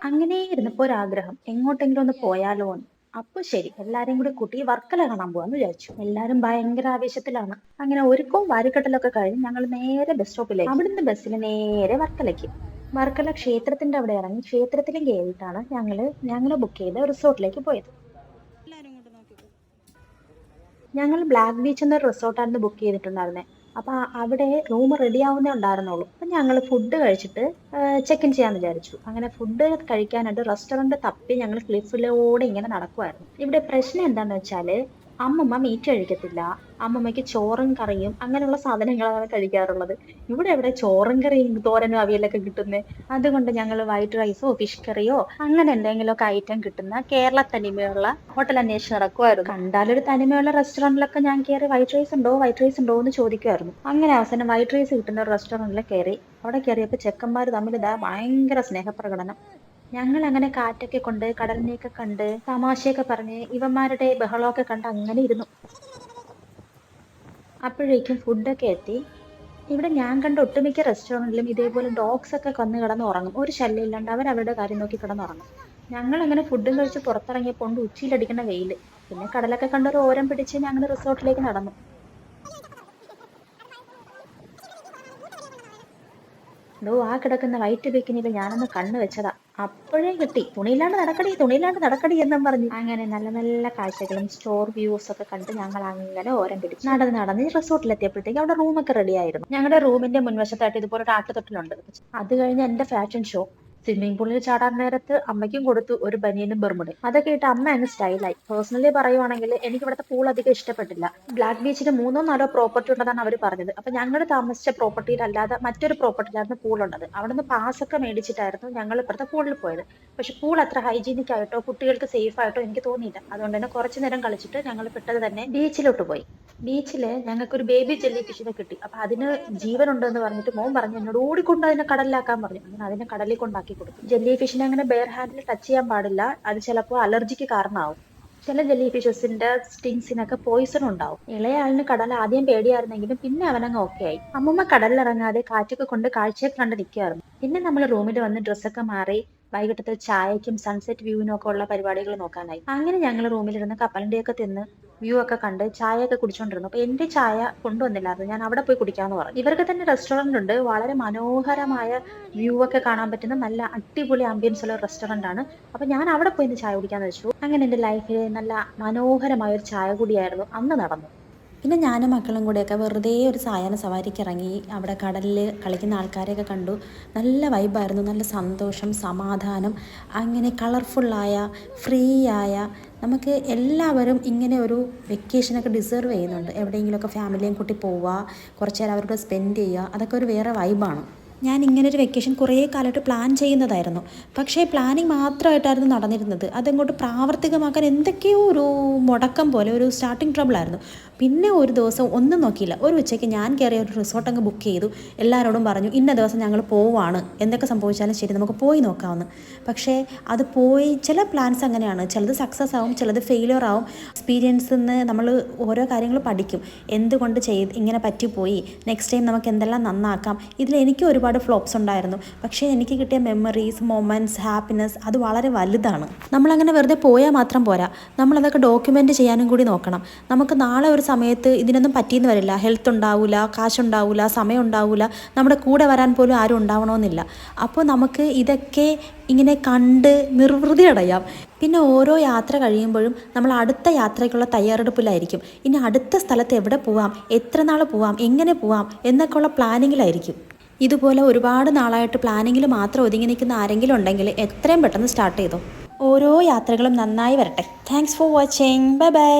അങ്ങനെ ഇരുന്നപ്പോ ഒരാഗ്രഹം. എങ്ങോട്ടെങ്കിലും ഒന്ന് പോയാലോ എന്ന്. അപ്പൊ ശരി എല്ലാരെയും കൂടി കൂട്ടി വർക്കല കാണാൻ പോവാന്ന് വിചാരിച്ചു. എല്ലാരും ഭയങ്കര ആവേശത്തിലാണ്. അങ്ങനെ ഒരുക്കവും വാരിക്കെട്ടലൊക്കെ കഴിഞ്ഞ് ഞങ്ങൾ നേരെ ബസ് സ്റ്റോപ്പിലേക്ക് അവിടുന്ന് ബസ്സിൽ നേരെ വർക്കലയ്ക്ക് വർക്കല ക്ഷേത്രത്തിന്റെ അവിടെ ഇറങ്ങി ക്ഷേത്രത്തിലും കയറിയിട്ടാണ് ഞങ്ങൾ ഞങ്ങൾ ബുക്ക് ചെയ്ത റിസോർട്ടിലേക്ക് പോയത്. ഞങ്ങൾ ബ്ലാക്ക് ബീച്ച് എന്നൊരു റിസോർട്ടായിരുന്നു ബുക്ക് ചെയ്തിട്ടുണ്ടായിരുന്നത് അപ്പൊ അവിടെ റൂം റെഡി ആവുന്നേ ഉണ്ടായിരുന്നുള്ളൂ. അപ്പൊ ഞങ്ങൾ ഫുഡ് കഴിച്ചിട്ട് ചെക്ക് ഇൻ ചെയ്യാന്ന് വിചാരിച്ചു. അങ്ങനെ ഫുഡ് കഴിക്കാനായിട്ട് റെസ്റ്റോറന്റ് തപ്പി ഞങ്ങൾ ക്ലിഫിലൂടെ ഇങ്ങനെ നടക്കുമായിരുന്നു ഇവിടെ പ്രശ്നം എന്താന്ന് വെച്ചാൽ അമ്മമ്മ മീറ്റ് കഴിക്കത്തില്ല. അമ്മമ്മയ്ക്ക് ചോറും കറിയും അങ്ങനെയുള്ള സാധനങ്ങളാണ് കഴിക്കാറുള്ളത്. ഇവിടെ എവിടെ ചോറും കറിയും തോരനും അവിയലൊക്കെ കിട്ടുന്നത് അതുകൊണ്ട് ഞങ്ങൾ വൈറ്റ് റൈസോ ഫിഷ് കറിയോ അങ്ങനെ എന്തെങ്കിലുമൊക്കെ ഐറ്റം കിട്ടുന്ന കേരള തനിമയുള്ള ഹോട്ടൽ അന്വേഷിച്ച് നടക്കുമായിരുന്നു. കണ്ടാലൊരു തനിമയുള്ള റെസ്റ്റോറന്റിലൊക്കെ ഞാൻ കയറി വൈറ്റ് റൈസ് ഉണ്ടോ വൈറ്റ് റൈസ് ഉണ്ടോ എന്ന് ചോദിക്കുമായിരുന്നു. അങ്ങനെ അവസാനം വൈറ്റ് റൈസ് കിട്ടുന്ന ഒരു റെസ്റ്റോറന്റിൽ കയറി അവിടെ കയറിയപ്പോൾ ചെക്കന്മാർ തമ്മിൽ ഇതാ ഭയങ്കര സ്നേഹപ്രകടനം. ഞങ്ങൾ അങ്ങനെ കാറ്റൊക്കെ കൊണ്ട് കടലിനെയൊക്കെ കണ്ട് തമാശയൊക്കെ പറഞ്ഞ് ഇവന്മാരുടെ ബഹളമൊക്കെ കണ്ട് അങ്ങനെ ഇരുന്നു. അപ്പോഴേക്കും ഫുഡൊക്കെ എത്തി. ഇവിടെ ഞാൻ കണ്ട ഒട്ടുമിക്ക റെസ്റ്റോറന്റിലും ഇതേപോലെ ഡോഗ്സ് ഒക്കെ കന്ന് കിടന്ന് ഉറങ്ങും. ഒരു ശല്യം ഇല്ലാണ്ട് അവർ അവരുടെ കാര്യം നോക്കി കിടന്നുറങ്ങും ഞങ്ങൾ അങ്ങനെ ഫുഡും കഴിച്ച് പുറത്തിറങ്ങിയപ്പോൾ കൊണ്ട് ഉച്ചയിലടിക്കുന്ന വെയിൽ പിന്നെ കടലൊക്കെ കണ്ട ഒരു ഓരം പിടിച്ച് ഞങ്ങൾ റിസോർട്ടിലേക്ക് നടന്നു. ഡോ ആ കിടക്കുന്ന വൈറ്റ് ബിക്കിനിയിൽ ഞാനൊന്ന് കണ്ണ് വെച്ചതാ. അപ്പോഴേ കിട്ടി. തുണിയില്ലാണ്ട് നടക്കടി തുണിയില്ലാണ്ട് നടക്കടി എന്നും പറഞ്ഞു. അങ്ങനെ നല്ല നല്ല കാഴ്ചകളും സ്റ്റോർ വ്യൂസ് ഒക്കെ കണ്ട് ഞങ്ങൾ അങ്ങനെ ഓരം പിടിച്ചു. നടന്ന് നടന്ന് റിസോർട്ടിലെത്തിയപ്പോഴത്തേക്ക് അവിടെ റൂമൊക്കെ റെഡി ആയിരുന്നു. ഞങ്ങളുടെ റൂമിന്റെ മുൻവശത്തായിട്ട് ഇതുപോലെ ഒരു ആട്ടുതൊട്ടിലുണ്ട്. അത് കഴിഞ്ഞ് എന്റെ ഫാഷൻ ഷോ സ്വിമ്മിംഗ് പൂളിൽ ചാടാൻ നേരത്ത് അമ്മയ്ക്കും കൊടുത്തു ഒരു ബനിയനും ബെർമുടയും. അതൊക്കെ ഇട്ട് അമ്മ അങ്ങ് സ്റ്റൈലായി പേഴ്സണലി പറയുവാണെങ്കിൽ എനിക്ക് ഇവിടുത്തെ പൂൾ അധികം ഇഷ്ടപ്പെട്ടില്ല. ബ്ലാക്ക് ബീച്ചിന് മൂന്നോ നാലോ പ്രോപ്പർട്ടി ഉണ്ടെന്നാണ് അവർ പറഞ്ഞത്. അപ്പൊ ഞങ്ങൾ താമസിച്ച പ്രോപ്പർട്ടിയിലല്ലാതെ മറ്റൊരു പ്രോപ്പർട്ടിയിലായിരുന്നു പൂൾ ഉള്ളത്. അവിടുന്ന് പാസ് ഒക്കെ മേടിച്ചിട്ടായിരുന്നു ഞങ്ങൾ ഇപ്പുറത്തെ പൂളിൽ പോയത്. പക്ഷെ പൂൾ അത്ര ഹൈജീനിക് ആയിട്ടോ കുട്ടികൾക്ക് സേഫ് ആയിട്ടോ എനിക്ക് തോന്നിയില്ല. അതുകൊണ്ട് തന്നെ കുറച്ചു നേരം കളിച്ചിട്ട് ഞങ്ങൾ പെട്ടത് തന്നെ ബീച്ചിലോട്ട് പോയി. ബീച്ചിൽ ഞങ്ങൾക്ക് ഒരു ബേബി ജെല്ലി ഫിഷിനെ കിട്ടി. അപ്പൊ അതിന് ജീവനുണ്ടെന്ന് പറഞ്ഞിട്ട് മോൻ പറഞ്ഞു എന്നോട് ഓടിക്കൊണ്ട് അതിനെ കടലിലാക്കാൻ പറഞ്ഞു. അങ്ങനെ അതിനെ കടലിൽ കൊണ്ടാക്കി. കൊടുത്തു ജെല്ലി ഫിഷിനെ അങ്ങനെ ബെയർ ഹാൻഡിൽ ടച്ച് ചെയ്യാൻ പാടില്ല. അത് ചിലപ്പോൾ അലർജിക്ക് കാരണമാവും. ചില ജെല്ലി ഫിഷസിന്റെ സ്റ്റിങ്സിനൊക്കെ പോയിസൺ ഉണ്ടാവും. ഇളയാളിന് കടൽ ആദ്യം പേടിയായിരുന്നെങ്കിലും പിന്നെ അവനങ്ങ് ഓക്കെ ആയി. അമ്മമ്മ കടലിലിറങ്ങാതെ കാറ്റൊക്കെ കൊണ്ട് കാഴ്ചയൊക്കെ കണ്ട് നിൽക്കുകയായിരുന്നു. പിന്നെ നമ്മൾ റൂമിൽ വന്ന് ഡ്രസ്സൊക്കെ മാറി വൈകിട്ടത്തെ ചായക്കും സൺസെറ്റ് വ്യൂവിനും ഒക്കെ ഉള്ള പരിപാടികൾ നോക്കാനായി. അങ്ങനെ ഞങ്ങൾ റൂമിലിരുന്ന് കപ്പലിന്റെ ഒക്കെ തിന്ന് വ്യൂ ഒക്കെ കണ്ട് ചായയൊക്കെ കുടിച്ചോണ്ടിരുന്നു. അപ്പൊ എന്റെ ചായ കൊണ്ടുവന്നില്ലായിരുന്നു. ഞാൻ അവിടെ പോയി കുടിക്കാന്ന് പറഞ്ഞു. ഇവർക്ക് തന്നെ റെസ്റ്റോറന്റ് ഉണ്ട്. വളരെ മനോഹരമായ വ്യൂ ഒക്കെ കാണാൻ പറ്റുന്ന നല്ല അടിപൊളി ആംബിയൻസ് ഉള്ള റെസ്റ്റോറന്റ് ആണ്. അപ്പൊ ഞാൻ അവിടെ പോയി ചായ കുടിക്കാന്ന് വെച്ചു. അങ്ങനെ എന്റെ ലൈഫിൽ നല്ല മനോഹരമായ ഒരു ചായ കൂടിയായിരുന്നു. അന്ന് നടന്നു. പിന്നെ ഞാനും മക്കളും കൂടെയൊക്കെ വെറുതെ ഒരു സായാഹ്ന സവാരിക്ക് ഇറങ്ങി അവിടെ കടലിൽ കളിക്കുന്ന ആൾക്കാരെയൊക്കെ കണ്ടു. നല്ല വൈബായിരുന്നു നല്ല സന്തോഷം സമാധാനം. അങ്ങനെ കളർഫുള്ളായ ഫ്രീ ആയ നമുക്ക് എല്ലാവരും ഇങ്ങനെ ഒരു വെക്കേഷനൊക്കെ ഡിസേർവ് ചെയ്യുന്നുണ്ട്. എവിടെയെങ്കിലുമൊക്കെ ഫാമിലിയും കൂട്ടി പോവുക കുറച്ച് നേരം അവരോട് സ്പെൻഡ് ചെയ്യുക അതൊക്കെ ഒരു വേറെ വൈബാണ് ഞാൻ ഇങ്ങനെ ഒരു വെക്കേഷൻ കുറേ കാലമായിട്ട് പ്ലാൻ ചെയ്യുന്നതായിരുന്നു. പക്ഷേ പ്ലാനിങ് മാത്രമായിട്ടായിരുന്നു നടന്നിരുന്നത്. അതങ്ങോട്ട് പ്രാവർത്തികമാക്കാൻ എന്തൊക്കെയോ ഒരു മുടക്കം പോലെ ഒരു സ്റ്റാർട്ടിങ് ട്രബിളായിരുന്നു പിന്നെ ഒരു ദിവസം ഒന്നും നോക്കിയില്ല. ഒരു ഉച്ചയ്ക്ക് ഞാൻ കയറിയ ഒരു റിസോർട്ട് അങ്ങ് ബുക്ക് ചെയ്തു. എല്ലാവരോടും പറഞ്ഞു ഇന്ന ദിവസം ഞങ്ങൾ പോവാണ്. എന്തൊക്കെ സംഭവിച്ചാലും ശരി നമുക്ക് പോയി നോക്കാമെന്ന് പക്ഷേ അത് പോയി ചില പ്ലാൻസ് അങ്ങനെയാണ്. ചിലത് സക്സസ് ആവും ചിലത് ഫെയിലിയർ ആവും. എക്സ്പീരിയൻസിൽ നിന്ന് നമ്മൾ ഓരോ കാര്യങ്ങൾ പഠിക്കും. എന്തുകൊണ്ട് ചെയ്ത് ഇങ്ങനെ പറ്റിപ്പോയി? നെക്സ്റ്റ് ടൈം നമുക്ക് എന്തെല്ലാം നന്നാക്കാം? ഇതിൽ എനിക്ക് ഒരുപാട് ഫ്ലോപ്സ് ഉണ്ടായിരുന്നു. പക്ഷേ എനിക്ക് കിട്ടിയ മെമ്മറീസ് മൊമെന്റ്സ് ഹാപ്പിനെസ് അത് വളരെ വലുതാണ്. നമ്മളങ്ങനെ വെറുതെ പോയാൽ മാത്രം പോരാ. നമ്മളതൊക്കെ ഡോക്യുമെന്റ് ചെയ്യാനും കൂടി നോക്കണം. നമുക്ക് നാളെ ഒരു സമയത്ത് ഇതിനൊന്നും പറ്റിയെന്ന് വരില്ല. ഹെൽത്ത് ഉണ്ടാവില്ല കാശുണ്ടാവില്ല സമയം ഉണ്ടാവില്ല നമ്മുടെ കൂടെ വരാൻ പോലും ആരും ഉണ്ടാവണമെന്നില്ല. അപ്പോൾ നമുക്ക് ഇതൊക്കെ ഇങ്ങനെ കണ്ട് നിർവൃതി അടയാം. പിന്നെ ഓരോ യാത്ര കഴിയുമ്പോഴും നമ്മൾ അടുത്ത യാത്രയ്ക്കുള്ള തയ്യാറെടുപ്പിലായിരിക്കും. ഇനി അടുത്ത സ്ഥലത്ത് എവിടെ പോവാം എത്ര നാൾ പോവാം എങ്ങനെ പോവാം എന്നൊക്കെയുള്ള പ്ലാനിങ്ങിലായിരിക്കും. ഇതുപോലെ ഒരുപാട് നാളായിട്ട് പ്ലാനിങ്ങിൽ മാത്രം ഒതുങ്ങി നിൽക്കുന്ന ആരെങ്കിലും ഉണ്ടെങ്കിൽ എത്രയും പെട്ടെന്ന് സ്റ്റാർട്ട് ചെയ്തോ. ഓരോ യാത്രകളും നന്നായി വരട്ടെ. Thanks for watching bye bye